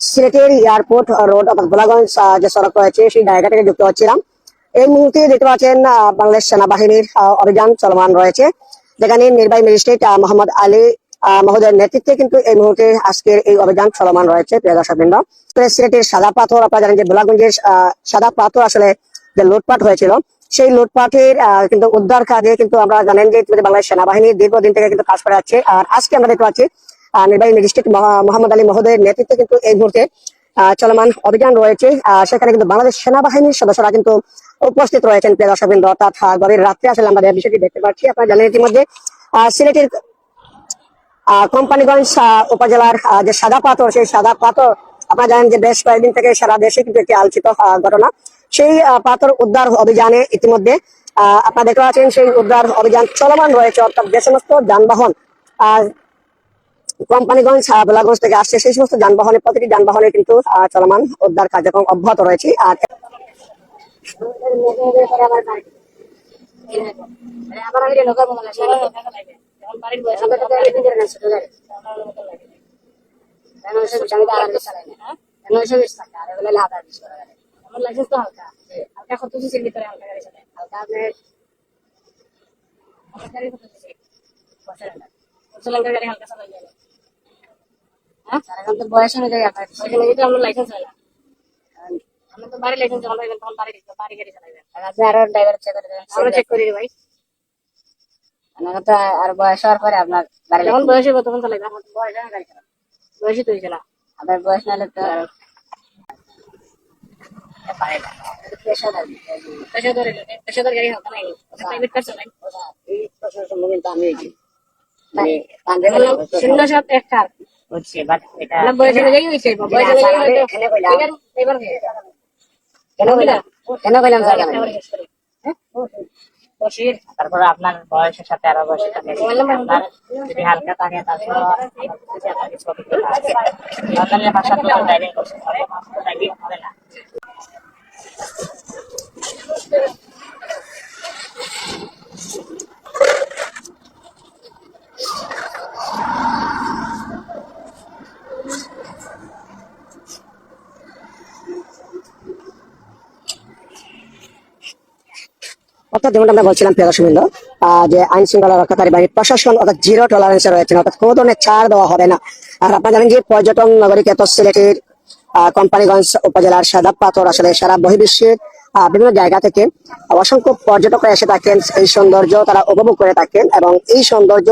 সিলেটের airport road অর্থাৎ গোলাগঞ্জ যে সড়ক রয়েছে, সেই জায়গা থেকে যুক্ত হচ্ছিলাম। এই মুহূর্তে দেখতে পাচ্ছেন বাংলাদেশ সেনাবাহিনীর অভিযান চলমান রয়েছে। যেখানে নির্বাহী ম্যাজিস্ট্রেট মোহাম্মদ আলী মহোদয়ের নেতৃত্বে কিন্তু এই মুহূর্তে আজকের এই অভিযান চলমান রয়েছে, প্রিয় দর্শকবৃন্দ। তো সিলেটের সাদা পাথর, আপনারা জানেন যে গোলাগঞ্জের সাদা পাথর আসলে যে লুটপাট হয়েছিল, সেই লুটপাটের কিন্তু উদ্ধার কাজে কিন্তু আমরা জানেন যে বাংলাদেশ সেনাবাহিনী দীর্ঘদিন থেকে কিন্তু কাজ করে যাচ্ছে। আর আজকে আমরা দেখতে পাচ্ছি নির্বাহী ম্যাজিস্ট্রেট মোহাম্মদ আলী মহোদয়ের নেতৃত্বে কিন্তু এই মুহূর্তে চলমান অভিযান রয়েছে। সেখানে কিন্তু বাংলাদেশ সেনাবাহিনীর সদস্যরা কিন্তু উপস্থিত রয়েছেন। প্রিয় দর্শকবৃন্দ অর্থাৎ গভীর রাত্রে আসলে আমরা বিষয়টি দেখতে পাচ্ছি আপনারা জানেন ইতিমধ্যে সিলেটের কোম্পানিগঞ্জ উপজেলার যে সাদা পাথর সেই সাদা পাথর আপনারা জানেন যে বেশ কয়েকদিন থেকে সারা দেশে কিন্তু একটি আলোচিত ঘটনা। সেই পাথর উদ্ধার অভিযানে ইতিমধ্যে আহ, আপনারা দেখতে পাচ্ছেন সেই উদ্ধার অভিযান চলমান রয়েছে অর্থাৎ যে সমস্ত যানবাহন কোম্পানিগঞ্জ বেলাগঞ্জ থেকে আসছে। সেই সমস্ত যানবাহনে প্রতিটি যানবাহনে কিন্তু চলমান উদ্ধার কার্যক্রম অব্যাহত রয়েছে। আর হালকা হালকা এখন তো বয়স অনুযায়ী আপনার সেখানে যদি আমার লাইসেন্স হয় না আমি তো বাড়ি লাইসেন্স যখন পাইবেন তখন বাড়ি বাড়ি গাড়ি চালাইবেন আপনি আরও ড্রাইভার চেক করে দেবেন আমরা চেক করি ভাই। আমার তো আর বয়স হওয়ার পরে আপনার গাড়ি যখন বয়স হবে তখন চালাইবেন আমার বয়স হয় গাড়ি চালানো। বয়সই তো হয়েছে না আপনার বয়স না হলে তো পেশাদার পেশাদার পেশাদার গাড়ি হবে না প্রাইভেট কার চালাই এই প্রশ্ন সম্পর্কে আমি এই শূন্য সাত এক চার। হচ্ছে বাট এটা বয়স অনুযায়ী হয়েছে বয়স অনুযায়ী হয়তো এবার কেন কইলাম? কেন কইলাম স্যার কেন? বসির। তারপরে আপনার বয়সের সাথে আরও বয়সের সাথে আপনার যদি হালকা থাকে তারপর লন্ডনের ভাষা তো ড্রাইভিং করছে ড্রাইভিং হবে না। অর্থাৎ যেমন আমরা বলছিলাম প্রিয় দর্শকবৃন্দ, যে আইন শৃঙ্খলা রক্ষাকারী বাহিনী প্রশাসন অর্থাৎ জিরো টলারেন্সে রয়েছেন অর্থাৎ কোনো ধরনের ছাড় দেওয়া হবে না। আর আপনারা জানেন যে পর্যটন নগরী খ্যাত সিলেটের কোম্পানিগঞ্জ উপজেলার সাদা পাথর আসলে সারা বহির্বিশ্বের বিভিন্ন জায়গা থেকে অসংখ্য পর্যটকরা এসে থাকেন, এই সৌন্দর্য তারা উপভোগ করে থাকেন এবং এই সৌন্দর্য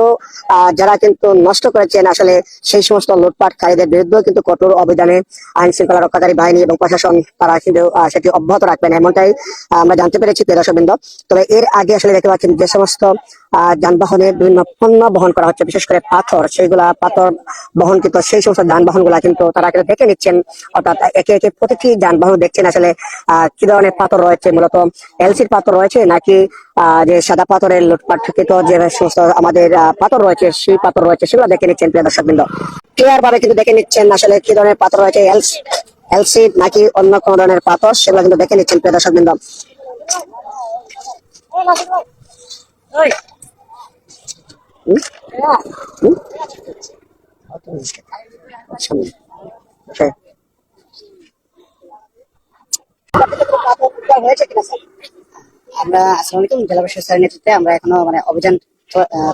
যারা কিন্তু নষ্ট করেছেন, আসলে সেই সমস্ত লুটপাটকারীদের বিরুদ্ধেও কিন্তু কঠোর অভিযানে আইন শৃঙ্খলা রক্ষাকারী বাহিনী এবং প্রশাসন তারা কিন্তু সেটি অব্যাহত রাখবেন এমনটাই আমরা জানতে পেরেছি, প্রিয় তবে এর আগে আসলে দেখতে পাচ্ছেন যে সমস্ত যানবাহনে বিভিন্ন পণ্য বহন করা হচ্ছে, বিশেষ করে পাথর, সেইগুলা পাথর বহনকৃত সেই সমস্ত যানবাহনগুলা কিন্তু তারা কিন্তু দেখে নিচ্ছেন। অর্থাৎ একে একে প্রতিটি যানবাহন দেখছেন আসলে কি ধরনের পাথর রয়েছে, মূলত এলসির পাথর রয়েছে নাকি যে সাদা পাথরের লুটপাটকৃত যে সমস্ত আমাদের পাথর রয়েছে, সেই পাথর রয়েছে, সেগুলো দেখে নিচ্ছেন প্রিয় দর্শকবৃন্দ ক্লিয়ার ভাবে কিন্তু দেখে নিচ্ছেন আসলে কি ধরনের পাথর রয়েছে এলসি এলসি নাকি অন্য কোন ধরনের পাথর, সেগুলো কিন্তু দেখে নিচ্ছেন প্রিয় দর্শকবৃন্দ হুম? হুম? সামনে। হ্যাঁ। আমরা জেলা পরিষদ স্যারের নেতৃত্বে আমরা এখনও মানে অভিযান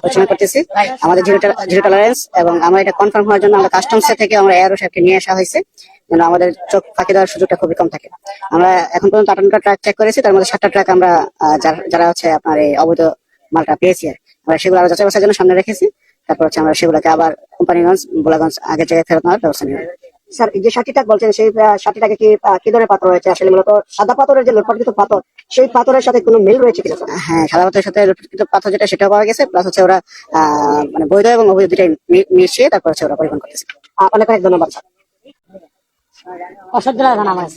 পরিচালনা করতেছি। আমাদের জিরো টলারেন্স এবং আমরা এটা কনফার্ম হওয়ার জন্য আমরা কাস্টমস থেকে আমরা সাহেবকে নিয়ে আসা হয়েছে, যেন আমাদের চোখ ফাঁকি দেওয়ার সুযোগটা খুবই কম থাকে। আমরা এখন পর্যন্ত আটান্নটা ট্রাক চেক করেছি, তার মধ্যে সাতটা ট্রাক আমরা যারা হচ্ছে আপনার এই অবৈধ মালটা পেয়েছি আর আমরা সেগুলো আরও যাচাই জন্য সামনে রেখেছি, তারপর হচ্ছে আমরা সেগুলোকে আবার কোম্পানিগঞ্জ, বোলাগঞ্জ আগের জায়গায় ফেরত নেওয়ার ব্যবস্থা নিব স্যার যে টাক বলছেন সেই ষাটটি টাকে কি আহ, কি ধরনের পাথর রয়েছে? আসলে মূলত সাদা পাথরের যে লুটপাটকৃত পাথর সেই পাথরের সাথে কোনো মিল রয়েছে কিনা হ্যাঁ সাদা পাথরের সাথে লুটপাটকৃত পাথর যেটা সেটাও পাওয়া গেছে প্লাস হচ্ছে ওরা আহ, মানে বৈধ এবং অবৈধ দুটাই মিশিয়ে তারপর হচ্ছে ওরা পরিবহন করতেছে। অনেক অনেক ধন্যবাদ স্যার। অসহ্য লাগে আমার।